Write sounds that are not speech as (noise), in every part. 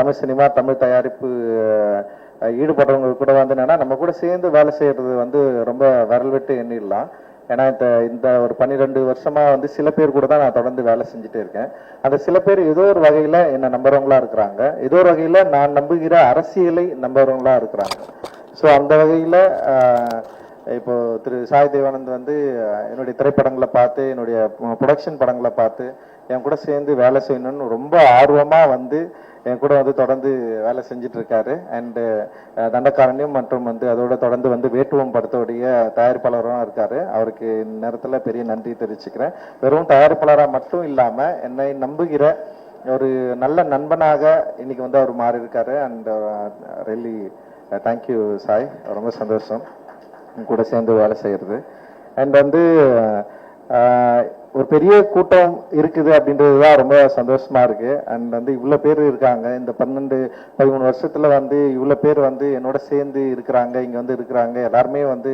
Tamil cinema Tamil தயாரிப்பு ஈடுபடுறவங்க கூட வந்து என்னன்னா நம்ம கூட சேர்ந்து வேலை செய்யறது வந்து ரொம்ப விரல் விட்டு எண்ணிடலாம். ஏன்னா இந்த இந்த ஒரு பன்னிரெண்டு வருஷமா வந்து சில பேர் கூட தான் நான் தொடர்ந்து வேலை செஞ்சுட்டே இருக்கேன். அந்த சில பேர் ஏதோ ஒரு வகையில என்ன நம்புறவங்களா இருக்கிறாங்க. ஏதோ ஒரு வகையில நான் நம்புகிற அரசியலை நம்புறவங்களா இருக்கிறாங்க. ஸோ அந்த வகையில இப்போ திரு சாய் தேவானந்த் வந்து என்னுடைய திரைப்படங்களை பார்த்து என்னுடைய ப்ரொடக்ஷன் படங்களை பார்த்து என் கூட சேர்ந்து வேலை செய்யணும்னு ரொம்ப ஆர்வமா வந்து என் கூட வந்து தொடர்ந்து வேலை செஞ்சுட்டு இருக்காரு அண்டு தண்டக்காரனையும் மற்றும் வந்து அதோட தொடர்ந்து வந்து வேட்டுவம் படத்தோடைய தயாரிப்பாளரும் இருக்காரு. அவருக்கு நேரத்தில் பெரிய நன்றி தெரிவிச்சுக்கிறேன். வெறும் தயாரிப்பாளராக மட்டும் இல்லாமல் என்னை நம்புகிற ஒரு நல்ல நண்பனாக இன்னைக்கு வந்து அவர் மாறி இருக்காரு அண்ட் ரெல்லி தேங்க்யூ சாய். ரொம்ப சந்தோஷம். கூட சேர்ந்து வேலை செய்கிறது அண்ட் வந்து ஒரு பெரிய கூட்டம் இருக்குது அப்படின்றது தான் ரொம்ப சந்தோஷமா இருக்கு. அண்ட் வந்து இவ்வளோ பேர் இருக்காங்க. இந்த பன்னெண்டு பதிமூணு வருஷத்துல வந்து இவ்வளோ பேர் வந்து என்னோட சேர்ந்து இருக்கிறாங்க இங்க வந்து இருக்கிறாங்க. எல்லாருமே வந்து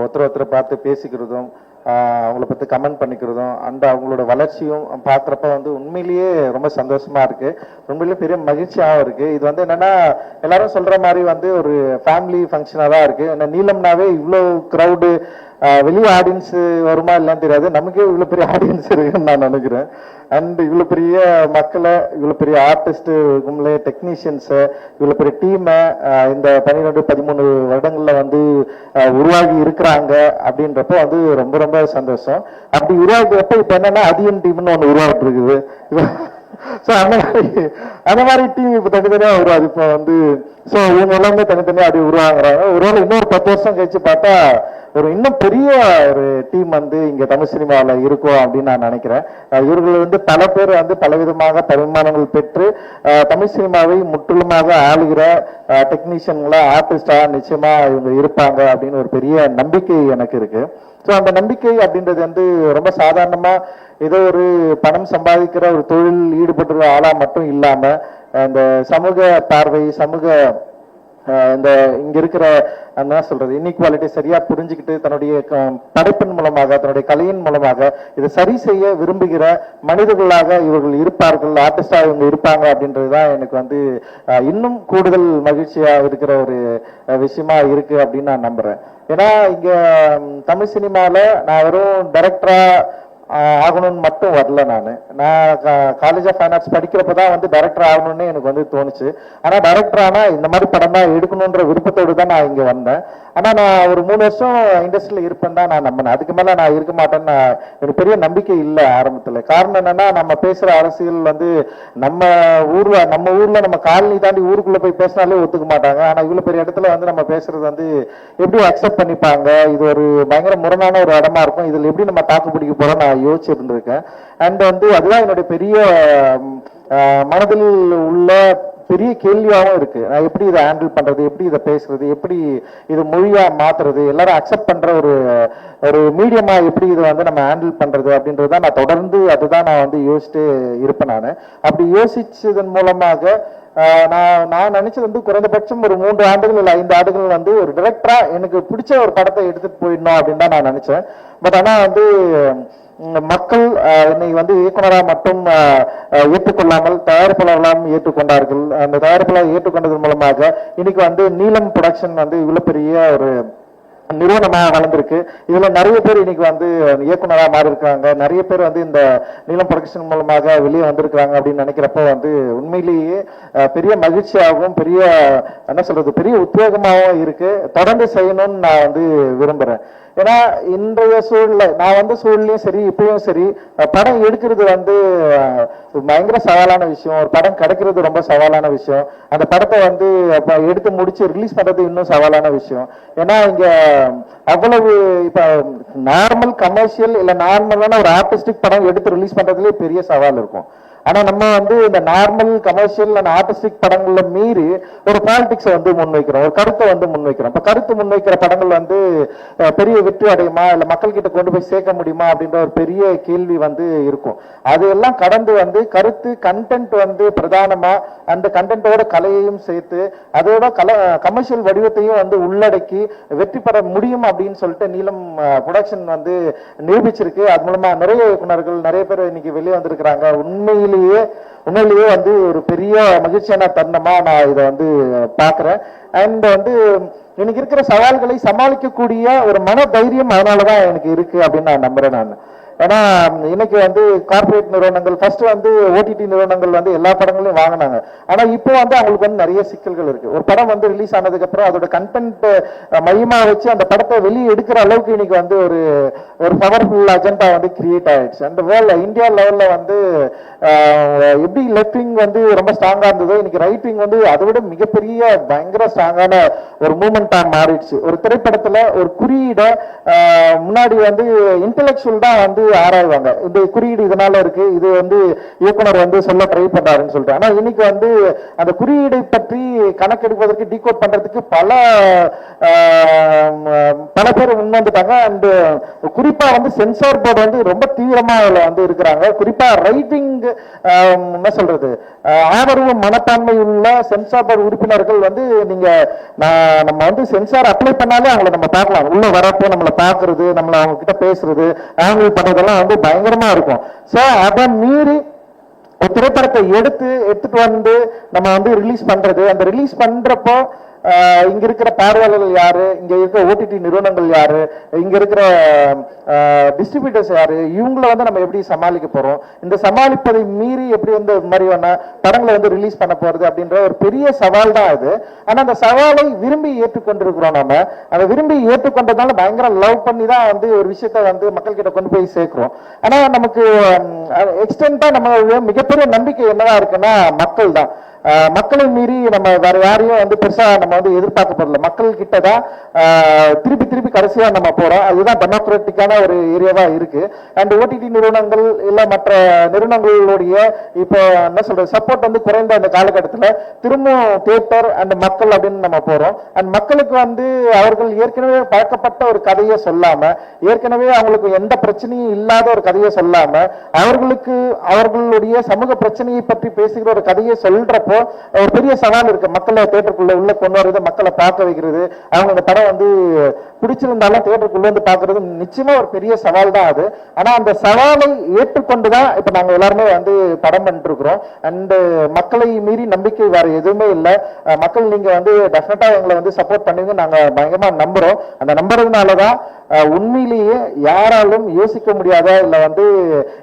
ஒருத்தர் ஒருத்தரை பார்த்து பேசிக்கிறதும் அவங்கள பத்தி கமெண்ட் பண்ணிக்கிறதும் அண்ட் அவங்களோட வளர்ச்சியும் பார்க்குறப்ப வந்து உண்மையிலேயே ரொம்ப சந்தோஷமா இருக்கு. உண்மையிலேயே பெரிய மகிழ்ச்சியாகவும் இருக்கு. இது வந்து என்னன்னா எல்லாரும் சொல்ற மாதிரி வந்து ஒரு ஃபேமிலி ஃபங்க்ஷனாக தான் இருக்கு. ஏன்னா நீலம்னாவே இவ்வளோ க்ரௌடு வெளியே ஆடியன்ஸ் வருமா இல்லைன்னு தெரியாது. நமக்கே இவ்வளோ பெரிய ஆடியன்ஸ் இருக்குன்னு நான் நினைக்கிறேன். அண்ட் இவ்வளோ பெரிய மக்களை இவ்வளோ பெரிய ஆர்டிஸ்ட்டு கும்பலே டெக்னீஷியன்ஸு இவ்வளோ பெரிய டீமை இந்த பன்னிரெண்டு பதிமூணு வருடங்களில் வந்து உருவாகி இருக்கிறாங்க அப்படின்றப்போ வந்து ரொம்ப ரொம்ப சந்தோஷம். அப்படி உருவாகிறப்ப இப்போ என்னென்னா அதியன் டீம்னு ஒன்று உருவாகிட்டு இருக்குது ஸோ அந்த மாதிரி அந்த மாதிரி டீம் இப்போ தனித்தனியாக உருவாது இப்போ வந்து ஸோ இவங்க எல்லாமே தனித்தனியாக அப்படி உருவாங்குறாங்க ஒருவேளை இன்னொரு பத்து வருஷம் கழிச்சு பார்த்தா ஒரு இன்னும் பெரிய ஒரு டீம் வந்து இங்க தமிழ் சினிமாவில் இருக்கும் அப்படின்னு நான் நினைக்கிறேன். இவர்கள் வந்து பல பேர் வந்து பலவிதமாக பரிமாணங்கள் பெற்று தமிழ் சினிமாவை முற்றிலுமாக ஆளுகிற டெக்னீஷியன்களா ஆர்டிஸ்டா நிச்சயமா இவங்க இருப்பாங்க அப்படின்னு ஒரு பெரிய நம்பிக்கை எனக்கு இருக்கு. ஸோ அந்த நம்பிக்கை அப்படின்றது வந்து ரொம்ப சாதாரணமா ஏதோ ஒரு பணம் சம்பாதிக்கிற ஒரு தொழில் ஈடுபட்டுற ஆளா மட்டும் இல்லாம அந்த சமூக பார்வை சமூக இந்த இங்க இருக்கிற என்ன சொல்றது இன்இக்வாலிட்டி சரியா புரிஞ்சுக்கிட்டு தன்னுடைய க- படைப்பின் மூலமாக தன்னுடைய கலையின் மூலமாக இதை சரி செய்ய விரும்புகிற மனிதர்களாக இவர்கள் இருப்பார்கள் ஆர்டிஸ்டா இவங்க இருப்பாங்க அப்படின்றதுதான் எனக்கு வந்து இன்னும் கூடுதல் மகிழ்ச்சியா இருக்கிற ஒரு விஷயமா இருக்கு அப்படின்னு நான் நம்புறேன். ஏன்னா இங்க தமிழ் சினிமால நான் வெறும் டைரக்டரா ஆகணும்னு மட்டும் வரல நான். நான் காலேஜ் ஆஃப் ஃபைன் ஆர்ட்ஸ் படிக்கிறப்ப தான் வந்து டைரக்டர் ஆகணும்னு எனக்கு வந்து தோணுச்சு. ஆனால் டைரக்டர் ஆனால் இந்த மாதிரி படம் தான் எடுக்கணுன்ற விருப்பத்தோடு தான் நான் இங்கே வந்தேன். ஆனால் நான் ஒரு மூணு வருஷம் இண்டஸ்ட்ரியில் இருப்பேன் தான் நான் நம்பினேன். அதுக்கு மேலே நான் இருக்க மாட்டேன்னு எனக்கு பெரிய நம்பிக்கை இல்லை ஆரம்பத்தில். காரணம் என்னென்னா நம்ம பேசுகிற அரசியல் வந்து நம்ம ஊரில் நம்ம ஊரில் நம்ம காலனி தாண்டி ஊருக்குள்ளே போய் பேசினாலே ஒத்துக்க மாட்டாங்க. ஆனால் இவ்வளோ பெரிய இடத்துல வந்து நம்ம பேசுறது வந்து எப்படி அக்செப்ட் பண்ணிப்பாங்க. இது ஒரு பயங்கர முரணான ஒரு இடமா இருக்கும். இதில் எப்படி நம்ம தாக்கு பிடிக்க போகிறோம் நான் யோசிச்சு இருந்திருக்கேன் அண்ட் வந்து அதுதான் என்னுடைய பெரிய மனதில் உள்ள பெரிய கேள்வியாகவும் இருக்கு. நான் எப்படி இதை ஹேண்டில் பண்றது எப்படி இதை பேசுறது எப்படி இது மொழியா மாத்துறது எல்லாரும் அக்செப்ட் பண்ற ஒரு ஒரு மீடியமா எப்படி இதை வந்து நம்ம ஹேண்டில் பண்றது அப்படின்றத நான் தொடர்ந்து அதுதான் நான் வந்து யோசிச்சுட்டு இருப்பேன் நான். அப்படி யோசிச்சதன் மூலமாக நான் நான் நினைச்சது வந்து குறைந்தபட்சம் ஒரு மூன்று ஆண்டுகள் இல்லை ஐந்து ஆண்டுகள் வந்து ஒரு டிரெக்டரா எனக்கு பிடிச்ச ஒரு படத்தை எடுத்துட்டு போயிடணும் அப்படின்னு தான் நான் நினைச்சேன். பட் ஆனா வந்து மக்கள் இன்னைக்கு என்னை வந்து இயக்குனராக மட்டும் ஏற்றுக்கொள்ளாமல் தயாரிப்பாளர்களாகவும் ஏற்றுக்கொண்டார்கள். அந்த தயாரிப்பாளர் ஏற்றுக்கொண்டதன் மூலமாக இன்னைக்கு வந்து நீலம் ப்ரொடக்ஷன் வந்து இவ்வளோ பெரிய ஒரு நிறுவனமாக வளர்ந்திருக்கு. இதுல நிறைய பேர் இன்னைக்கு வந்து இயக்குனராக மாறி இருக்காங்க நிறைய பேர் வந்து இந்த நீளம் ப்ரொடக்ஷன் மூலமாக வெளியே வந்திருக்கிறாங்க அப்படின்னு நினைக்கிறப்போ வந்து உண்மையிலேயே பெரிய மகிழ்ச்சியாகவும் பெரிய என்ன சொல்றது பெரிய உத்வேகமாகவும் இருக்கு. தொடர்ந்து செய்யணும்னு நான் வந்து விரும்புறேன். ஏன்னா இன்றைய சூழ்நிலை நான் வந்து சூழ்நிலையும் சரி இப்பயும் சரி படம் எடுக்கிறது வந்து பயங்கர சவாலான விஷயம். ஒரு படம் கிடைக்கிறது ரொம்ப சவாலான விஷயம். அந்த படத்தை வந்து எடுத்து முடிச்சு ரிலீஸ் பண்றது இன்னும் சவாலான விஷயம். ஏன்னா இங்க அவ்வளவு இப்ப நார்மல் கமர்ஷியல் இல்ல நார்மலான ஒரு ஆர்டிஸ்டிக் படம் எடுத்து ரிலீஸ் பண்ணுறதுலேயே பெரிய சவால் இருக்கும். ஆனா நம்ம வந்து இந்த நார்மல் கமர்ஷியல் அண்ட் ஆர்டிஸ்டிக் படங்கள்ல மீறி ஒரு பாலிடிக்ஸை வந்து முன்வைக்கிறோம். ஒரு கருத்தை வந்து முன்வைக்கிறோம். இப்ப கருத்து முன்வைக்கிற படங்கள் வந்து பெரிய வெற்றி அடையுமா? இல்ல மக்கள் கிட்ட கொண்டு போய் சேர்க்க முடியுமா? அப்படின்ற ஒரு பெரிய கேள்வி வந்து இருக்கும். அது எல்லாம் கடந்து வந்து கருத்து கண்டென்ட் வந்து பிரதானமா அந்த கண்டென்ட்டோட கலையையும் சேர்த்து அதோட கல கமர்ஷியல் வடிவத்தையும் வந்து உள்ளடக்கி வெற்றி பெற முடியும் அப்படின்னு சொல்லிட்டு நீலம் ப்ரொடக்ஷன் வந்து நிரூபிச்சிருக்கு. அது மூலமா நிறைய இயக்குனர்கள் நிறைய பேர் இன்னைக்கு வெளியே வந்திருக்கிறாங்க. உண்மையிலேயே உண்மையிலேயே வந்து ஒரு பெரிய மகிழ்ச்சியான தருணமா நான் இதை வந்து பார்க்கறேன். அண்ட் வந்து எனக்கு இருக்கிற சவால்களை சமாளிக்கக்கூடிய ஒரு மன தைரியம் அதனாலதான் எனக்கு இருக்கு அப்படின்னு நான் நம்புறேன் நான். ஏன்னா இன்னைக்கு வந்து கார்ப்பரேட் நிறுவனங்கள் ஃபர்ஸ்ட் வந்து ஓடிடி நிறுவனங்கள் வந்து எல்லா படங்களையும் வாங்கினாங்க. ஆனா இப்போ வந்து அவங்களுக்கு வந்து நிறைய சிக்கல்கள் இருக்கு. ஒரு படம் வந்து ரிலீஸ் ஆனதுக்கு அப்புறம் அதோட கண்டென்ட் மையமா வச்சு அந்த படத்தை வெளியே எடுக்கிற அளவுக்கு இன்னைக்கு வந்து ஒரு ஒரு பவர்ஃபுல் அஜெண்டா வந்து கிரியேட் ஆயிடுச்சு. அந்த வேர்ல்ட் இந்தியா லெவல்ல வந்து எப்படி லெஃப்ட் விங் வந்து ரொம்ப ஸ்ட்ராங்கா இருந்ததோ இன்னைக்கு ரைட் விங் வந்து அதை விட மிகப்பெரிய பயங்கர ஸ்ட்ராங்கான ஒரு மூமெண்டா மாறிடுச்சு. ஒரு திரைப்படத்துல ஒரு குறியீடை முன்னாடி வந்து இன்டெலெக்சுவல் தான் வந்து ஆராய்வாங்க. இந்த குறியீடு இதனால இருக்கு. இது வந்து இயக்குனர் வந்து சொல்ல ட்ரை பண்றாருன்னு சொல்லிட்டு. ஆனா இன்னைக்கு வந்து அந்த குறியீடை பற்றி கணக்கெடுப்பதற்கு டீகோட் பண்றதுக்கு பல பல பேர் முன் வந்துட்டாங்க. அண்ட் குறிப்பா வந்து சென்சார் போர்டு வந்து ரொம்ப தீவிரமா அதுல வந்து இருக்கிறாங்க. குறிப்பா ரைட்டிங் என்ன சொல்றது? ஆதரவு மனப்பான்மை உள்ள சென்சார் போர்டு உறுப்பினர்கள் வந்து நீங்க நம்ம வந்து சென்சார் அப்ளை பண்ணாலே அவங்கள நம்ம பார்க்கலாம். உள்ள வரப்போ நம்மளை பார்க்கிறது நம்மள அவங்க கிட்ட பேசுறது ஆங்கிள் பண்றதெல்லாம் வந்து பயங்கரமா இருக்கும். ஸோ அதை மீறி திரைப்படத்தை எடுத்து எடுத்துட்டு வந்து நம்ம வந்து ரிலீஸ் பண்றது. அந்த ரிலீஸ் பண்றப்போ இங்க இருக்கிற பார்வையாளர்கள் யாரு? இங்க இருக்கிற ஓடிடி நிறுவனங்கள் யாரு? இங்க இருக்கிற டிஸ்ட்ரிபியூட்டர்ஸ் யாரு? இவங்கள வந்து நம்ம எப்படி சமாளிக்க போறோம்? இந்த சமாளிப்பதை மீறி எப்படி வந்து மாதிரியான படங்களை வந்து ரிலீஸ் பண்ண போறது அப்படின்ற ஒரு பெரிய சவால் தான் அது. ஆனா அந்த சவாலை விரும்பி ஏற்றுக்கொண்டிருக்கிறோம் நம்ம அதை விரும்பி ஏற்றுக்கொண்டதால பயங்கர லவ் பண்ணி தான் வந்து ஒரு விஷயத்த வந்து மக்கள் கிட்ட கொண்டு போய் சேர்க்கிறோம். ஆனா நமக்கு எக்ஸ்டென்டா நம்ம மிகப்பெரிய நம்பிக்கை என்னவா இருக்குன்னா மக்கள் தான் மக்களை மீறி நம்ம வேற யாரையும் வந்து பெருசா நம்ம வந்து எதிர்பார்க்க போறதில்ல. மக்கள் கிட்ட தான் திருப்பி திருப்பி கடைசியா நம்ம போறோம். அதுதான் டெமோக்ராட்டிக்கான ஒரு ஏரியாவா இருக்கு. அண்ட் ஓடிடி நிறுவனங்கள் இல்ல மற்ற நிறுவனங்களுடைய இப்போ என்ன சொல்றது சப்போர்ட் வந்து குறைந்த அந்த காலகட்டத்தில் திரும்பவும் தியேட்டர் அண்ட் மக்கள் அப்படின்னு நம்ம போறோம். அண்ட் மக்களுக்கு வந்து அவர்கள் ஏற்கனவே பழக்கப்பட்ட ஒரு கதையை சொல்லாம ஏற்கனவே அவங்களுக்கு எந்த பிரச்சனையும் இல்லாத ஒரு கதையை சொல்லாம அவர்களுக்கு அவர்களுடைய சமூக பிரச்சனையை பற்றி பேசுகிற ஒரு கதையை சொல்றப்போ ஒரு பெரிய சவால் இருக்கு. மக்களை தேட்டருக்குள்ள உள்ள கொண்டு வர்றது மக்களை பார்க்க வைக்கிறது. அவங்க அந்த படம் வந்து பிடிச்சிருந்தாலும் தேட்டருக்குள்ள வந்து பார்க்கறது நிச்சயமா ஒரு பெரிய சவால் தான் அது. ஆனா அந்த சவாலை ஏற்றுக்கொண்டு தான் இப்ப நாங்க எல்லாருமே வந்து படம் பண்ணிட்டு இருக்கிறோம் அண்ட் மக்களை மீறி நம்பிக்கை வேற எதுவுமே இல்லை. மக்கள் நீங்க வந்து டெஃபினட்டா எங்களை வந்து சப்போர்ட் பண்ணுவீங்க நாங்க பயங்கரமா நம்புறோம். அந்த நம்புறதுனாலதான் உண்மையிலேயே யாராலும் யோசிக்க முடியாத இல்ல வந்து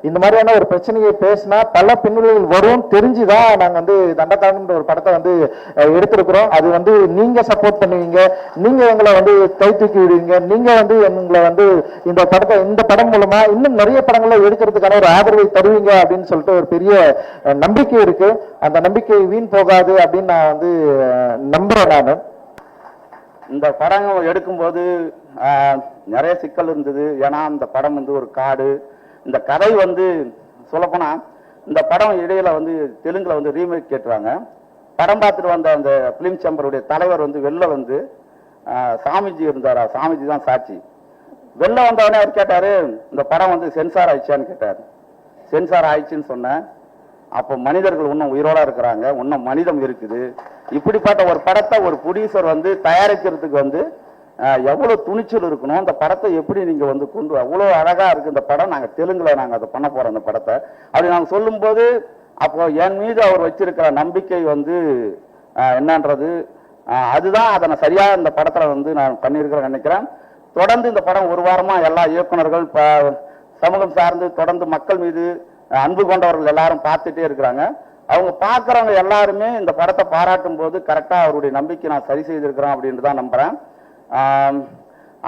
இந்த மாதிரியான ஒரு பிரச்சனையை பேசினா பல பின்னணிகள் வரும் தெரிஞ்சுதான் நாங்க வந்து தண்டக்காரன்ற ஒரு படத்தை வந்து எடுத்திருக்கிறோம். அது வந்து நீங்க சப்போர்ட் பண்ணுவீங்க. நீங்க எங்களை வந்து கை தூக்கி விடுவீங்க. நீங்க வந்து எங்களை வந்து இந்த படத்தை இந்த படம் மூலமா இன்னும் நிறைய படங்களை எடுக்கிறதுக்கான ஒரு ஆதரவை தருவீங்க அப்படின்னு சொல்லிட்டு ஒரு பெரிய நம்பிக்கை இருக்கு. அந்த நம்பிக்கை வீண் போகாது அப்படின்னு நான் வந்து நம்புறேன் நான். இந்த படம் எடுக்கும்போது நிறைய சிக்கல் இருந்தது. ஏன்னா அந்த படம் வந்து ஒரு காடு. இந்த கதை வந்து சொல்லப்போனா இந்த படம் இடையில வந்து தெலுங்குல வந்து ரீமேக் கேட்டுறாங்க. படம் பார்த்துட்டு வந்த அந்த பிலிம் சேம்பருடைய தலைவர் வந்து வெளில வந்து சாமிஜி இருந்தாரா? சாமிஜி தான் சாட்சி. வெளில வந்தவொடனே அவர் கேட்டாரு இந்த படம் வந்து சென்சார் ஆயிடுச்சான்னு கேட்டார். சென்சார் ஆயிடுச்சுன்னு சொன்னேன். அப்போ மனிதர்கள் இன்னும் உயிரோட இருக்கிறாங்க இன்னும் மனிதம் இருக்குது. இப்படிப்பட்ட ஒரு படத்தை ஒரு ப்ரொடியூசர் வந்து தயாரிக்கிறதுக்கு வந்து எவ்வளோ எவ்வளவு துணிச்சல் இருக்கணும்? அந்த படத்தை எப்படி நீங்க வந்து கொண்டு அவ்வளோ அழகா இருக்கு இந்த படம். நாங்க தெலுங்குல நாங்க அதை பண்ண போறோம் அந்த படத்தை. அப்படி நாங்க சொல்லும்போது அப்போ என் மீது அவர் வச்சிருக்கிற நம்பிக்கை வந்து என்னன்றது அதுதான் அதை நான் சரியா இந்த படத்துல வந்து நான் பண்ணியிருக்கிறேன் நினைக்கிறேன். தொடர்ந்து இந்த படம் ஒரு வாரமா எல்லா இயக்குநர்கள் இப்போ சமூகம் சார்ந்து தொடர்ந்து மக்கள் மீது அன்பு கொண்டவர்கள் எல்லாரும் பார்த்துட்டே இருக்கிறாங்க. அவங்க பார்க்கறவங்க எல்லாருமே இந்த படத்தை பாராட்டும் போது கரெக்டா அவருடைய நம்பிக்கை நான் சரி செய்திருக்கிறேன் அப்படின்னு தான் நம்புறேன்.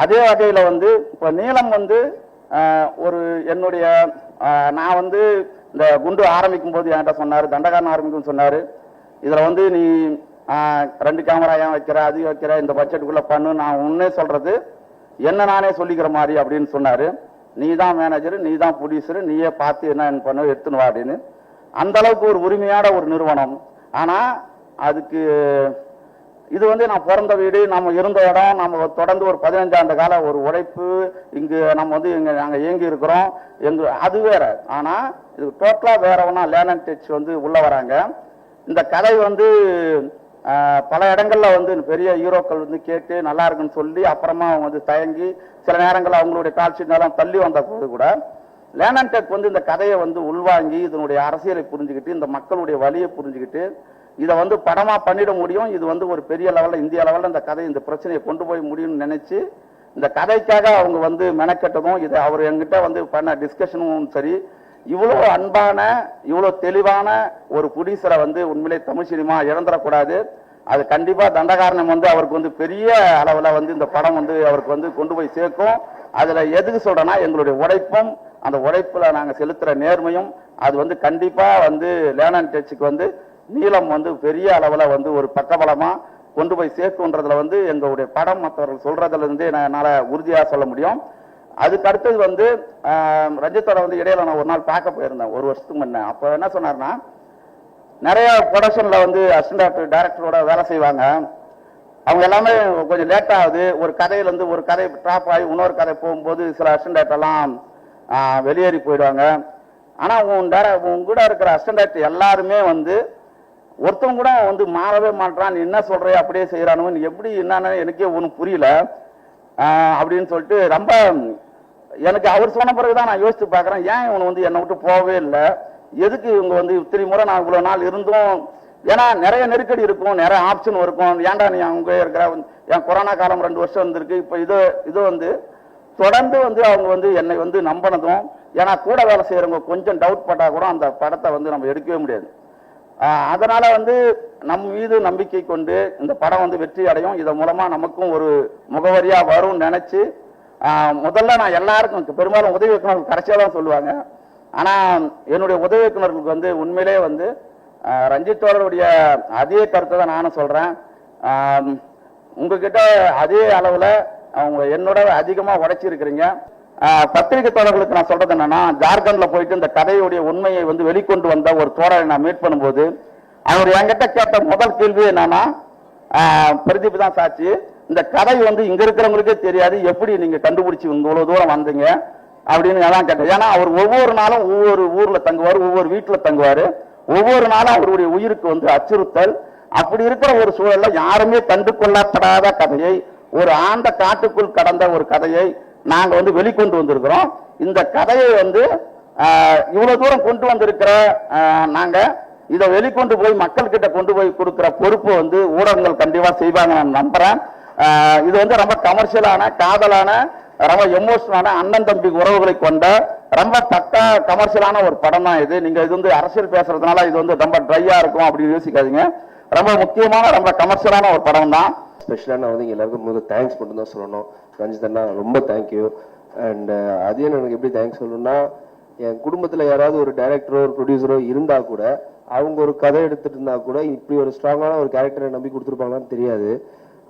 அதே வகையில் வந்து இப்போ நீளம் வந்து ஒரு என்னுடைய நான் வந்து இந்த குண்டு ஆரம்பிக்கும் போது என்கிட்ட சொன்னார் தண்டகாரன் ஆரம்பிக்கும் சொன்னார். இதில் வந்து நீ ரெண்டு கேமரா ஏன் வைக்கிற அது வைக்கிற இந்த பட்ஜெட்டுக்குள்ளே பண்ணு நான் உன்னே சொல்கிறது என்ன நானே சொல்லிக்கிற மாதிரி அப்படின்னு சொன்னார். நீ தான் மேனேஜர் நீ தான் ப்ரொடியூசரு நீயே பார்த்து என்ன பண்ண எடுத்துன்னு வா அப்படின்னு. அந்த அளவுக்கு ஒரு உரிமையான ஒரு நிறுவனம். ஆனால் அதுக்கு இது வந்து நான் பிறந்த வீடு நம்ம இருந்த இடம் நம்ம தொடர்ந்து ஒரு பதினஞ்சாண்டு கால ஒரு உழைப்பு இங்கு நம்ம வந்து இங்கே நாங்கள் இயங்கி இருக்கிறோம். எங்க அது வேற. ஆனால் இது டோட்டலாக வேற ஒன்றா லேண்ட் டச் வந்து உள்ளே வராங்க. இந்த கதை வந்து பல இடங்களில் வந்து பெரிய ஹீரோக்கள் வந்து கேட்டு நல்லா இருக்குன்னு சொல்லி அப்புறமா அவங்க வந்து தயங்கி சில நேரங்களில் அவங்களுடைய கால் நேரம் தள்ளி வந்த போது கூட லேனன் டெக் வந்து இந்த கதையை வந்து உள்வாங்கி இதனுடைய அரசியலை புரிஞ்சுக்கிட்டு இந்த மக்களுடைய வழியை புரிஞ்சுக்கிட்டு இதை வந்து படமா பண்ணிட முடியும். இது வந்து ஒரு பெரிய லெவலில் இந்திய லெவலில் இந்த கதை இந்த பிரச்சனையை கொண்டு போய் முடியும்னு நினைச்சு இந்த கதைக்காக அவங்க வந்து மெனக்கெட்டதும் இதை அவர் என்கிட்ட வந்து பண்ண டிஸ்கஷனும் சரி இவ்வளோ அன்பான இவ்வளோ தெளிவான ஒரு புடிசரை வந்து உண்மையிலே தமிழ் சினிமா இழந்துடக்கூடாது. அது கண்டிப்பாக தண்டகாரணம் வந்து அவருக்கு வந்து பெரிய அளவில் வந்து இந்த படம் வந்து அவருக்கு வந்து கொண்டு போய் சேர்க்கும். அதில் எதுக்கு சொல்கிறேன்னா எங்களுடைய உழைப்பும் அந்த உழைப்பில் நாங்கள் செலுத்துகிற நேர்மையும் அது வந்து கண்டிப்பாக வந்து லேனன் டச்சுக்கு வந்து நீளம் வந்து பெரிய அளவில் வந்து ஒரு பக்கபலமாக கொண்டு போய் சேர்க்குன்றதுல வந்து எங்களுடைய படம் மற்றவர்கள் சொல்றதுல என்னால் உறுதியாக சொல்ல முடியும். அதுக்கு அடுத்தது வந்து ரஞ்சித்தோட வந்து இடையில நான் ஒரு நாள் பார்க்க போயிருந்தேன். ஒரு வருஷத்துக்கு முன்ன. அப்போ என்ன சொன்னார்னா நிறைய ப்ரொடக்ஷனில் வந்து அசிஸ்டன்ட் டேரக்டரோட வேலை செய்வாங்க. அவங்க எல்லாமே கொஞ்சம் லேட் ஆகுது. ஒரு கதையிலேருந்து ஒரு கதை ட்ராப் ஆகி இன்னொரு கதை போகும்போது சில அசிஸ்டன்ட் எல்லாம் வெளியேறி போயிடுவாங்க. ஆனால் உன் டேர- உன் கூட இருக்கிற அசிஸ்டன்ட் எல்லாருமே வந்து ஒருத்தவங்க கூட வந்து மாறவே மாட்றான் நீ என்ன சொல்ற அப்படியே செய்யறானு எப்படி என்னன்னு எனக்கே ஒன்றும் புரியல. அப்படின்னு சொல்லிட்டு ரொம்ப எனக்கு அவர் சொன்ன பிறகுதான் நான் யோசிச்சு பார்க்குறேன் ஏன் இவன் வந்து என்னை விட்டு போகவே இல்லை? எதுக்கு இவங்க வந்து இத்தனை முறை நான் இவ்வளவு நாள் இருந்தும்? ஏன்னா நிறைய நெருக்கடி இருக்கும் நிறைய ஆப்ஷன் இருக்கும். ஏன்டா நீ அவங்க இருக்கிற? என் கொரோனா காலம் ரெண்டு வருஷம் இருந்திருக்கு இப்போ இது இது வந்து தொடர்ந்து வந்து அவங்க வந்து என்னை வந்து நம்பினதும் ஏன்னா கூட வேலை செய்யறவங்க கொஞ்சம் டவுட் பட்டா கூட அந்த படத்தை வந்து நம்ம எடுக்கவே முடியாது. அதனால வந்து நம் மீது நம்பிக்கை கொண்டு இந்த படம் வந்து வெற்றி அடையும். இதன் மூலமா நமக்கும் ஒரு முகவரியா வரும்னு நினைச்சு முதல்ல நான் எல்லாருக்கும் பெரும்பாலும் உதவி இயக்குநர்கள் கடைசியாக தான் சொல்லுவாங்க. ஆனா என்னுடைய உதவி இயக்குநர்களுக்கு வந்து உண்மையிலே வந்து ரஞ்சித்தோழருடைய அதே கருத்தை தான் நானும் சொல்றேன். உங்ககிட்ட அதே அளவுல அவங்க என்னோட அதிகமா உழைச்சிருக்கிறீங்க பத்திரிகை தோழர்களுக்கு நான் சொல்றது என்னன்னா ஜார்க்கண்ட்ல போயிட்டு இந்த கதையுடைய உண்மையை வந்து வெளிக்கொண்டு வந்த ஒரு தோழரை நான் மீட் பண்ணும்போது அவர் என்கிட்ட கேட்ட முதல் கேள்வி என்னன்னா பிரதீப் தான் சாட்சி இந்த கதை வந்து இங்க இருக்கிறவங்களுக்கே தெரியாது எப்படி நீங்க கண்டுபிடிச்சி இவ்வளவு தூரம் வந்தீங்க அப்படின்னு நான் கேட்டேன். ஏன்னா அவர் ஒவ்வொரு நாளும் ஒவ்வொரு ஊர்ல தங்குவார் ஒவ்வொரு வீட்டுல தங்குவார். ஒவ்வொரு நாளும் அவருடைய உயிருக்கு வந்து அச்சுறுத்தல். அப்படி இருக்கிற ஒரு சூழல்ல யாருமே கண்டு கொள்ளப்படாத கதையை ஒரு ஆண்ட காட்டுக்குள் கடந்த ஒரு கதையை நாங்கள் வந்து வெளிக்கொண்டு வந்திருக்கிறோம். இந்த கதையை வந்து இவ்வளோ இவ்வளவு தூரம் கொண்டு வந்திருக்கிற நாங்கள் நாங்க இதை வெளிக்கொண்டு போய் மக்கள் கிட்ட கொண்டு போய் கொடுக்கிற பொறுப்பு வந்து ஊடகங்கள் கண்டிப்பா செய்வாங்க நான் நம்புறேன். இது வந்து ரொம்ப கமர்ஷியலான காதலான ரொம்ப எமோஷனலான அண்ணன் தம்பி உறவுகளை கொண்ட ரொம்ப பக்கா கமர்ஷியலான ஒரு படம் தான் இது. நீங்க இது வந்து அரசியல் பேசுறதுனால இது வந்து ரொம்ப ட்ரையா இருக்கும் அப்படின்னு யோசிக்காதீங்க. ரொம்ப முக்கியமான ரொம்ப கமர்ஷியலான ஒரு படம் தான். ஸ்பெஷலாக நான் வந்து எல்லாருக்கும் முதல் தேங்க்ஸ் மட்டும் தான் சொல்லணும். ரஞ்சித் அண்ணா ரொம்ப தேங்க்யூ அண்ட் அதே எனக்கு எப்படி தேங்க்ஸ் சொல்லணும்னா என் குடும்பத்தில் யாராவது ஒரு டைரக்டரோ ஒரு ப்ரொடியூசரோ இருந்தால் கூட அவங்க ஒரு கதை எடுத்துட்டு இருந்தா கூட இப்படி ஒரு ஸ்ட்ராங்கான ஒரு கேரக்டரை நம்பி கொடுத்துருப்பாங்களான்னு தெரியாது.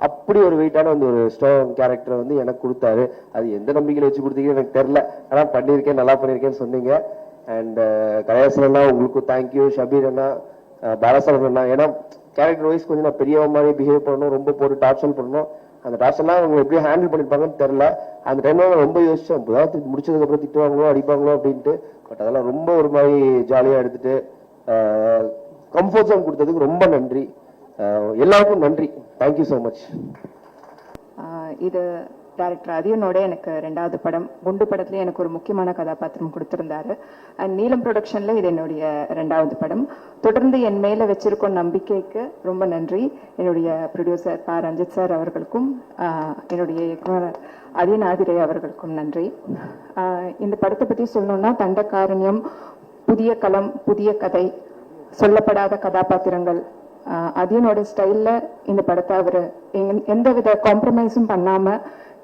அப்படி ஒரு வெயிட்டான அந்த ஒரு ஸ்ட்ராங் கேரக்டரை வந்து எனக்கு கொடுத்தாரு. அது எந்த நம்பிக்கையில் வச்சு கொடுத்தீங்கன்னு எனக்கு தெரில ஆனால் பண்ணியிருக்கேன் நல்லா பண்ணியிருக்கேன்னு சொன்னீங்க. அண்ட் uh, கலையாசன் அண்ணா உங்களுக்கும் தேங்க்யூ ஷபீர் அண்ணா அஹ் பாலசரன் ஏன்னா கேரக்டர் வைஸ் கொஞ்சம் நான் பெரியவ மாதிரி பிஹேவ் பண்ணணும் ரொம்ப போட்டு டார்ச்சல் பண்ணணும். அந்த டார்ச்சர்லாம் அவங்க எப்படி ஹேண்டில் பண்ணிருப்பாங்கன்னு தெரில அந்த டைம்ல நான் ரொம்ப யோசிச்சேன் இப்போதான் முடிச்சதுக்கு அப்புறம் திட்டுவாங்களோ அடிப்பாங்களோ அப்படின்ட்டு. பட் அதெல்லாம் ரொம்ப ஒரு மாதிரி ஜாலியா எடுத்துட்டு கம்ஃபர்ட் ஜோன் கொடுத்ததுக்கு ரொம்ப நன்றி. எல்லாருக்கும் நன்றி. தேங்க்யூ ஸோ மச் இது டைரக்டர் அதியனோட எனக்கு ரெண்டாவது படம் குண்டு படத்துல எனக்கு ஒரு முக்கியமான கதாபாத்திரம் கொடுத்திருந்தாரு. அண்ட் நீலம் ப்ரொடக்ஷன்ல இது என்னுடைய ரெண்டாவது படம். தொடர்ந்து என் மேல வச்சிருக்கும் நம்பிக்கைக்கு ரொம்ப நன்றி. என்னுடைய ப்ரொடியூசர் ப. ரஞ்சித் சார் அவர்களுக்கும் என்னுடைய இயக்குனர் அதியன் ஆதிரை அவர்களுக்கும் நன்றி. ஆஹ் இந்த படத்தை பத்தி சொல்லணும்னா தண்டக்காரண்யம் புதிய களம் புதிய கதை சொல்லப்படாத கதாபாத்திரங்கள். ஆஹ் அதியனோட ஸ்டைல்ல இந்த படத்தை அவர் எந்தவித காம்ப்ரமைஸும் பண்ணாம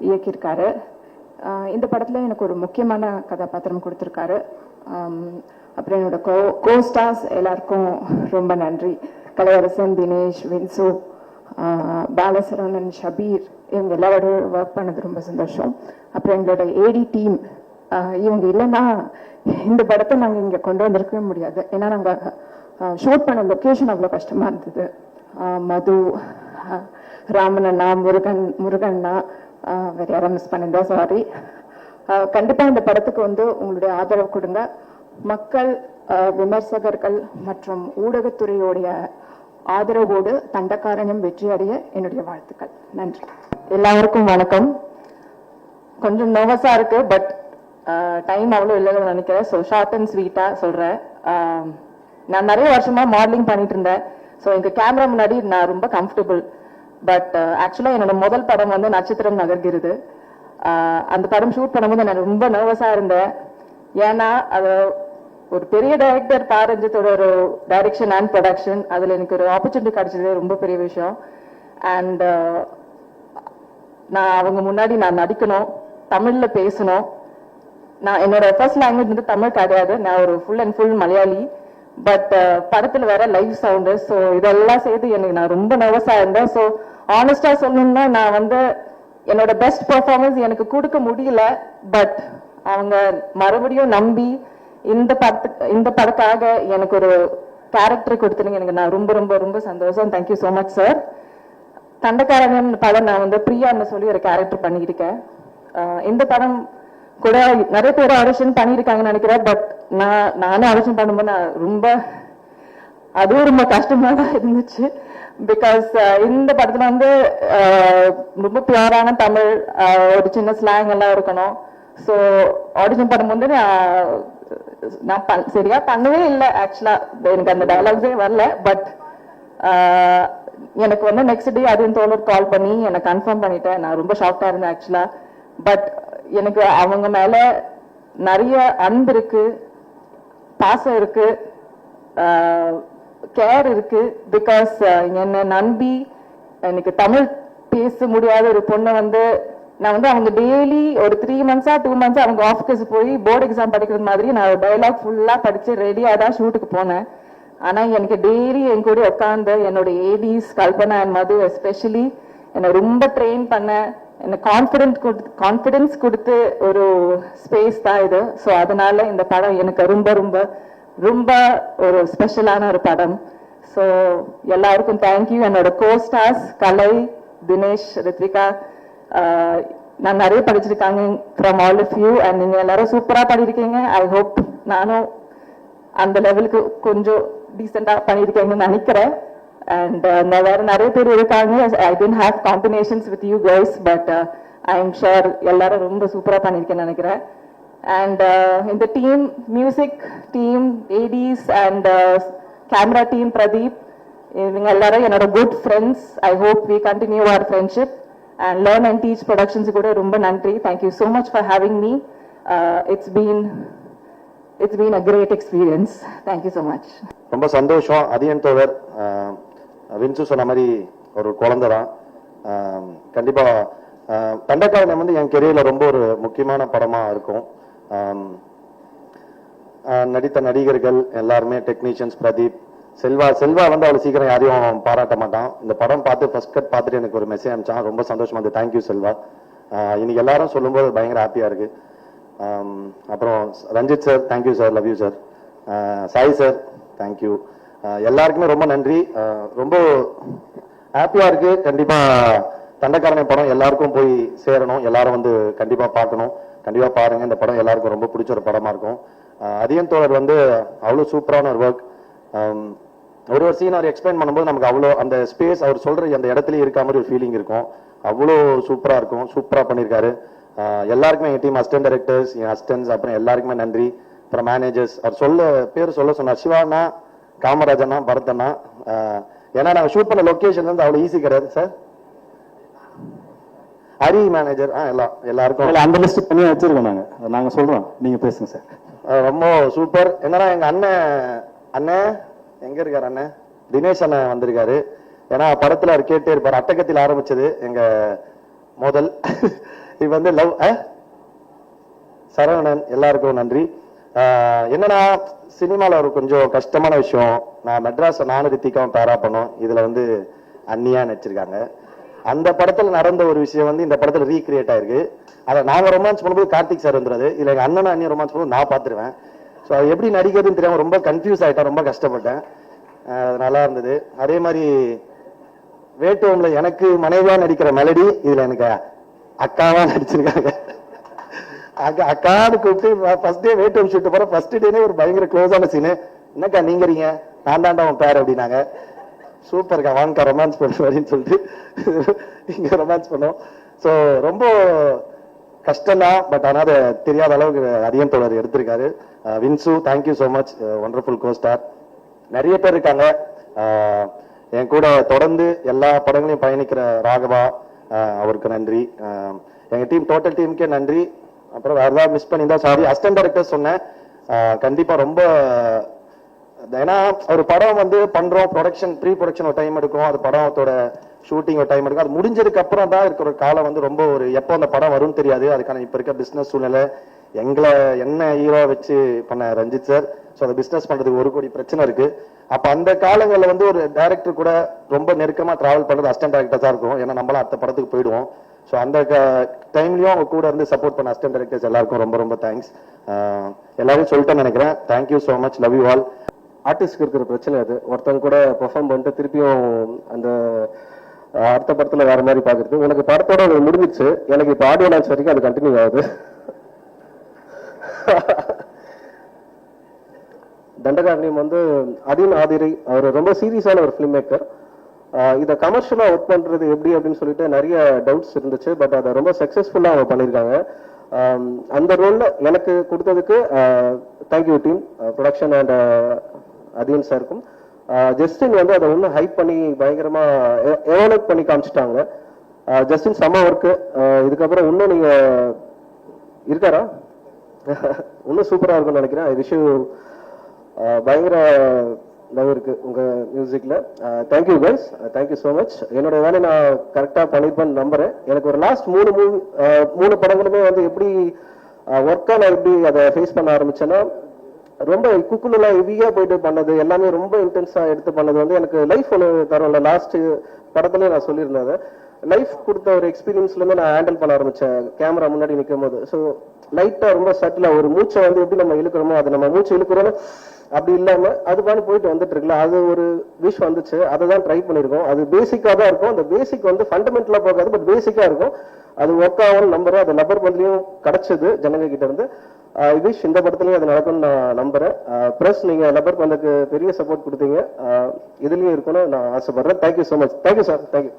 இயக்கியிருக்காரு. இந்த படத்தில் எனக்கு ஒரு முக்கியமான கதாபாத்திரம் கொடுத்துருக்காரு. அப்புறம் என்னோட கோ கோ ஸ்டார்ஸ் எல்லாருக்கும் ரொம்ப நன்றி. கலையரசன் தினேஷ் வின்சு பாலசரணன் பாலசரவணன் ஷபீர் இவங்க எல்லாரோட ஒர்க் பண்ணது ரொம்ப சந்தோஷம். அப்புறம் எங்களோட ஏடி டீம் இவங்க இல்லைன்னா இந்த படத்தை நாங்கள் இங்கே கொண்டு வந்திருக்கவே முடியாது. ஏன்னா நாங்கள் ஷூட் பண்ண லொக்கேஷன் அவ்வளோ கஷ்டமாக இருந்தது. மது ராமன் அண்ணா முருகன் முருகண்ணா. ஆஹ் வேற யாரும் மிஸ் பண்ணியிருந்தா சாரி கண்டிப்பா இந்த படத்துக்கு வந்து உங்களுடைய ஆதரவு கொடுங்க. மக்கள் விமர்சகர்கள் மற்றும் ஊடகத்துறையோடைய ஆதரவோடு தண்டக்காரண்யம் வெற்றி அடைய என்னுடைய வாழ்த்துக்கள். நன்றி. எல்லாருக்கும் வணக்கம். கொஞ்சம் நர்வஸா இருக்கு பட் டைம் அவ்வளோ இல்லைன்னு நினைக்கிறேன். ஸோ ஷார்ட் அண்ட் ஸ்வீட்டாக சொல்கிறேன் நான் நிறைய வருஷமா மாடலிங் பண்ணிட்டு இருந்தேன். ஸோ எனக்கு கேமரா முன்னாடி நான் ரொம்ப கம்ஃபர்டபுள் பட் ஆக்சுவலாக uh, என்னோட முதல் படம் வந்து நட்சத்திரம் நகர்கிறது. அந்த படம் ஷூட் பண்ணும்போது நான் ரொம்ப நர்வஸாக இருந்தேன். ஏன்னா அது ஒரு பெரிய டைரக்டர் பாரஞ்சித்தோட ஒரு டைரக்ஷன் அண்ட் ப்ரொடக்ஷன் அதில் எனக்கு ஒரு ஆப்பர்ச்சுனிட்டி கிடைச்சது ரொம்ப பெரிய விஷயம். அண்ட் நான் அவங்க முன்னாடி நான் நடிக்கணும் தமிழில் பேசணும். நான் என்னோட ஃபர்ஸ்ட் லாங்குவேஜ் வந்து தமிழ் கிடையாது. நான் ஒரு full and full Malayali. But uh, படத்துல வேற லைவ் சவுண்டு ஸோ இதெல்லாம் செய்து எனக்கு நான் ரொம்ப நர்வஸா இருந்தேன். ஸோ ஆனஸ்டா சொல்லணும்னா நான் வந்து என்னோட பெஸ்ட் பர்ஃபார்மன்ஸ் எனக்கு கொடுக்க முடியல. பட் அவங்க மறுபடியும் நம்பி இந்த படத்துக்கு இந்த படத்துக்காக எனக்கு ஒரு கேரக்டர் கொடுத்துருங்க எனக்கு நான் ரொம்ப ரொம்ப ரொம்ப சந்தோஷம். Thank you so much sir Thandakaran படம் நான் வந்து பிரியான்னு சொல்லி ஒரு கேரக்டர் பண்ணியிருக்கேன். இந்த படம் கூட நிறைய பேர் ஆடிஷன் பண்ணியிருக்காங்கன்னு நினைக்கிறேன். பட் நான் நானும் ஆடிஷன் பண்ணும்போது நான் ரொம்ப அதுவும் ரொம்ப கஷ்டமாக தான் இருந்துச்சு பிகாஸ் uh, இந்த படத்தில் வந்து uh, ரொம்ப பியூரான தமிழ் uh, ஒரு சின்ன ஸ்லாங் எல்லாம் இருக்கணும். ஸோ ஆடிஷன் பண்ணும்போது நான் நான் பண்- சரியா பண்ணவே இல்லை. ஆக்சுவலாக எனக்கு அந்த டைலாக்ஸே வரல. பட் எனக்கு வந்து நெக்ஸ்ட் டே அதுவும் தோழர் கால் பண்ணி என்னை கன்ஃபார்ம் பண்ணிட்டேன். நான் ரொம்ப ஷாக்டா இருந்தேன் ஆக்சுவலாக பட் எனக்கு அவங்க மேல நிறைய அன்பு இருக்கு பாசம் இருக்கு கேர் இருக்கு பிகாஸ் என்னை நம்பி எனக்கு தமிழ் பேச முடியாத ஒரு பொண்ணை வந்து நான் வந்து அவங்க டெய்லி ஒரு த்ரீ மந்த்ஸா டூ மந்த்ஸா அவங்க ஆஃபீஸ் போய் போர்டு எக்ஸாம் படிக்கிறது மாதிரி நான் டைலாக் ஃபுல்லா படிச்சு ரெடியா தான் ஷூட்டுக்கு போனேன். ஆனா எனக்கு டெய்லி என் கூட உட்காந்து என்னோட ADs Kalpana and Madhu especially என்னை ரொம்ப ட்ரெயின் பண்ண என்ன கான்ஃபிடென்ட் கான்ஃபிடென்ஸ் கொடுத்து ஒரு ஸ்பேஸ் தான் இது. ஸோ அதனால இந்த படம் எனக்கு ரொம்ப ரொம்ப ரொம்ப ஒரு ஸ்பெஷலான ஒரு படம். ஸோ எல்லாருக்கும் தேங்க்யூ என்னோட கோ ஸ்டார்ஸ் கலை தினேஷ் ரித்விகா நான் நிறைய படிச்சிருக்காங்க from all of you and நீங்கள் எல்லாரும் சூப்பராக பண்ணியிருக்கீங்க ஐ ஹோப் நானும் அந்த லெவலுக்கு கொஞ்சம் டீசெண்டாக பண்ணியிருக்கேங்கன்னு நினைக்கிறேன். அண்ட் வேற நிறைய பேர் இருக்காங்க. I didn't have combinations with you girls but I am sure எல்லாரும் ரொம்ப சூப்பராக பண்ணிருக்கேன்னு நினைக்கிறேன். அண்ட் இந்த team music team ADs and camera team Pradeep இவங்க எல்லாரும் என்னோட good friends I hope we continue our friendship and learn and teach productions கூட ரொம்ப நன்றி. Thank you so much for having me it's been it's been a great experience thank you so much ரொம்ப சந்தோஷம். அதியன் தோழர் வின்சு சொன்ன மாதிரி ஒரு குழந்தை தான். கண்டிப்பாக தண்டக்காரன் வந்து என் கெரியரில் ரொம்ப ஒரு முக்கியமான படமாக இருக்கும். நடித்த நடிகர்கள் எல்லாருமே டெக்னீஷியன்ஸ் பிரதீப் செல்வா செல்வா வந்து அவ்வளோ சீக்கிரம் யாரையும் பாராட்ட மாட்டான். இந்த படம் பார்த்து ஃபர்ஸ்ட் கட் பார்த்துட்டு எனக்கு ஒரு மெசேஜ் அனுப்பிச்சான். ரொம்ப சந்தோஷமா இருந்து தேங்க்யூ செல்வா. இன்னைக்கு எல்லாரும் சொல்லும்போது பயங்கர ஹாப்பியாக இருக்கு. அப்புறம் Ranjith sir thank you sir love you sir Sai sir thank you எல்லாருக்குமே ரொம்ப நன்றி. ரொம்ப ஹாப்பியா இருக்கு. கண்டிப்பா தண்டக்காரனை படம் எல்லாருக்கும் போய் சேரணும். எல்லாரும் வந்து கண்டிப்பா பார்க்கணும். கண்டிப்பா பாருங்க இந்த படம் எல்லாருக்கும் ரொம்ப பிடிச்ச ஒரு படமா இருக்கும். அதியம் தோழர் வந்து அவ்வளவு சூப்பரான ஒரு ஒர்க் ஒரு ஒரு சீன் அவர் எக்ஸ்பிளைன் பண்ணும்போது நமக்கு அவ்வளோ அந்த ஸ்பேஸ் அவர் சொல்ற அந்த இடத்துலயே இருக்க மாதிரி ஒரு ஃபீலிங் இருக்கும். அவ்வளோ சூப்பரா இருக்கும். சூப்பரா பண்ணியிருக்காரு எல்லாருக்குமே என் டீம் அசிஸ்டன்ட் டைரக்டர்ஸ் என் அசிஸ்டன்ஸ் அப்புறம் எல்லாருக்குமே நன்றி. அப்புறம் மேனேஜர்ஸ் அவர் சொல்ல பேர் சொல்ல சொன்னார். சிவானா காமராஜனா பரதனா ஆஹ் ஏன்னா நாங்கள் ஷூட் பண்ண லொகேஷன் வந்து அவ்வளோ ஈஸி கிடையாது சார் ஹரி மேனேஜர் ஆ எல்லாம் எல்லாருக்கும். அந்த லிஸ்ட் பண்ணி வச்சிருக்கோம் நாங்க. அதை நாங்க சொல்றோம். நீங்க பேசுங்க சார் ரொம்ப சூப்பர் என்னன்னா எங்க அண்ணன் அண்ணன் எங்க இருக்காரு அண்ணன்? தினேஷ் அண்ணன் வந்திருக்காரு. ஏன்னா படத்துல அவர் கேட்டே இருப்பாரு. அட்டகத்தில் ஆரம்பிச்சது எங்க முதல். (laughs) இது வந்து லவ் சரவணன். எல்லாருக்கும் நன்றி. என்னன்னா சினிமாவில் ஒரு கொஞ்சம் கஷ்டமான விஷயம். நான் மெட்ராஸை நானும் ரித்திகாவும் பேரா பண்ணோம். இதில் வந்து அன்னியாக நடிச்சிருக்காங்க. அந்த படத்தில் நடந்த ஒரு விஷயம் வந்து இந்த படத்தில் ரீக்ரியேட் ஆயிருக்கு. அதை நாங்கள் ரொமான்ஸ் பண்ணும்போது கார்த்திக் சார் வந்துடுறது இல்லை எங்கள் அண்ணனும் அண்ணியும் ரொமான்ஸ் பண்ணும்போது நான் பார்த்துருவேன். ஸோ அது எப்படி நடிக்கிறதுன்னு தெரியாமல் ரொம்ப கன்ஃபியூஸ் ஆகிட்டேன் ரொம்ப கஷ்டப்பட்டேன். அது நல்லா இருந்தது. அதே மாதிரி வேட்டுவம்ல எனக்கு மனைவியாக நடிக்கிற மெலடி இதில் எனக்கு அக்காவாக நடிச்சிருக்காங்க. அக்கான்னு கூப்பிட்டு ஃபர்ஸ்ட் டே வேட்டுவம் ஷூட் போற ஃபர்ஸ்ட் டேனே ஒரு பயங்கர க்ளோஸான சீனு என்னக்கா நீங்கிறீங்க நான் தாண்டா உன் பேர் அப்படின்னாங்க. சூப்பர்க்கா வாங்கக்கா ரொமான்ஸ் பண்ணுவாரின்னு சொல்லிட்டு இங்கே ரொமான்ஸ் பண்ணோம். ஸோ ரொம்ப கஷ்டம் தான் பட் ஆனால் அதை தெரியாத அளவுக்கு அரியன் தொடர் எடுத்திருக்காரு. Vinsu thank you so much wonderful costar நிறைய பேர் இருக்காங்க. Uh, என் கூட தொடர்ந்து எல்லா படங்களையும் பயணிக்கிற ராகவா uh, அவருக்கு நன்றி. எங்கள் டீம் டோட்டல் டீமுக்கே நன்றி. அப்புறம் வேற ஏதாவது மிஸ் பண்ணியிருந்தா சாரி அஸ்டன் டேரக்டர் சொன்னேன். கண்டிப்பா ரொம்ப ஏன்னா ஒரு படம் வந்து பண்றோம் ப்ரொடக்ஷன் ப்ரீ ப்ரொடக்ஷன் ஒரு டைம் எடுக்கும் அது படத்தோட ஷூட்டிங் ஒரு டைம் எடுக்கும். அது முடிஞ்சதுக்கு அப்புறம் தான் இருக்கிற காலம் வந்து ரொம்ப ஒரு எப்போ அந்த படம் வரும்னு தெரியாது. அதுக்கான இப்ப இருக்க பிசினஸ் சூழ்நிலை. எங்களை என்ன ஹீரோ வச்சு பண்ண ரஞ்சித் சார் ஸோ அந்த பிஸ்னஸ் பண்ணுறதுக்கு ஒரு கோடி பிரச்சனை இருக்கு. அப்போ அந்த காலங்களில் வந்து ஒரு டேரக்டர் கூட ரொம்ப நெருக்கமாக ட்ராவல் பண்ணுறது அஸ்டன்ட் டேரக்டர் தான் இருக்கும். ஏன்னா நம்மளாம் அடுத்த படத்துக்கு போயிடுவோம். ஸோ அந்த டைம்லையும் அவங்க கூட இருந்து சப்போர்ட் பண்ண அஸ்டன்ட் டேரக்டர்ஸ் எல்லாருக்கும் ரொம்ப ரொம்ப தேங்க்ஸ் எல்லாரும் சொல்லிட்டேன்னு நினைக்கிறேன். Thank you so much love you all ஆர்டிஸ்ட்க்கு இருக்கிற பிரச்சனை அது. ஒருத்தவங்க கூட பெர்ஃபார்ம் பண்ணிட்டு திருப்பியும் அந்த அடுத்த படத்தில் வேற மாதிரி பார்க்குறது. உனக்கு படத்தோட முடிஞ்சிச்சு எனக்கு இப்போ ஆடியோ லான்ச் வரைக்கும் அது கண்டினியூ ஆகுது. தண்டகாரணியம் வந்து அதீன் ஆதிரை அவர் ரொம்ப சீரியஸான ஒரு ஃபிலிம் மேக்கர் இதை கமர்ஷியலாக ஒர்க் பண்ணுறது எப்படி அப்படின்னு சொல்லிட்டு நிறைய டவுட்ஸ் இருந்துச்சு. பட் அதை ரொம்ப சக்ஸஸ்ஃபுல்லாக அவங்க பண்ணியிருக்காங்க. அந்த ரோலில் எனக்கு கொடுத்ததுக்கு thank you team production and Atheen சாருக்கும் ஜஸ்டின் வந்து அதை இன்னும் ஹைப் பண்ணி பயங்கரமாக எவலப் பண்ணி காமிச்சிட்டாங்க. ஜஸ்டின் செம்ம ஒர்க்கு இதுக்கப்புறம் இன்னும் நீங்கள் இருக்காரா? (laughs) இன்னும் சூப்பராக இருக்கும்னு நினைக்கிறேன். ஐ விஷ் uh, பயங்கர லவ் இருக்கு உங்க மியூசிக்ல thank you guys thank you so much என்னோட வேலையை நான் கரெக்டாக பண்ணிருப்பேன்னு நம்புறேன். எனக்கு ஒரு லாஸ்ட் மூணு மூவி uh, மூணு படங்களுமே வந்து எப்படி uh, ஒர்க்காக நான் எப்படி அதை ஃபேஸ் பண்ண ஆரம்பிச்சேன்னா ரொம்ப குக்குலாம் ஹெவியாக போயிட்டு பண்ணது எல்லாமே ரொம்ப இன்டென்ஸாக எடுத்து பண்ணது வந்து எனக்கு லைஃப் ஒன்று தரும்ல. லாஸ்ட் படத்துலேயே நான் சொல்லியிருந்தேன் லைஃப் கொடுத்த ஒரு எக்ஸ்பீரியன்ஸ்லேருந்து நான் ஹேண்டில் பண்ண ஆரம்பித்தேன் கேமரா முன்னாடி நிற்கும் போது ஸோ லைட்டாக ரொம்ப சட்டிலாக ஒரு மூச்சை வந்து எப்படி நம்ம இழுக்கிறோமோ அதை நம்ம மூச்சு இழுக்கிறோமோ அப்படி இல்லாமல் அது பண்ணி போயிட்டு வந்துட்டு இருக்குல்ல. அது ஒரு விஷ் வந்துச்சு. அதை தான் ட்ரை பண்ணியிருக்கோம். அது பேசிக்காக தான் இருக்கும். அந்த பேசிக் வந்து ஃபண்டமெண்டலாக போகாது பட் பேசிக்காக இருக்கும். அது ஒர்க் ஆகும் நம்புறேன். அது லப்பர் பண்றதுலயும் கிடச்சிது ஜனங்க கிட்ட இருந்து ஐ விஷ் இந்த படத்துலையும் அது நடக்கும்னு நான் நம்புறேன். ப்ளஸ் நீங்க லப்பர் பந்துக்கு பெரிய சப்போர்ட் கொடுத்தீங்க. இதுலயும் இருக்கணும்னு நான் ஆசைப்படுறேன். Thank you so much thank you sir thank you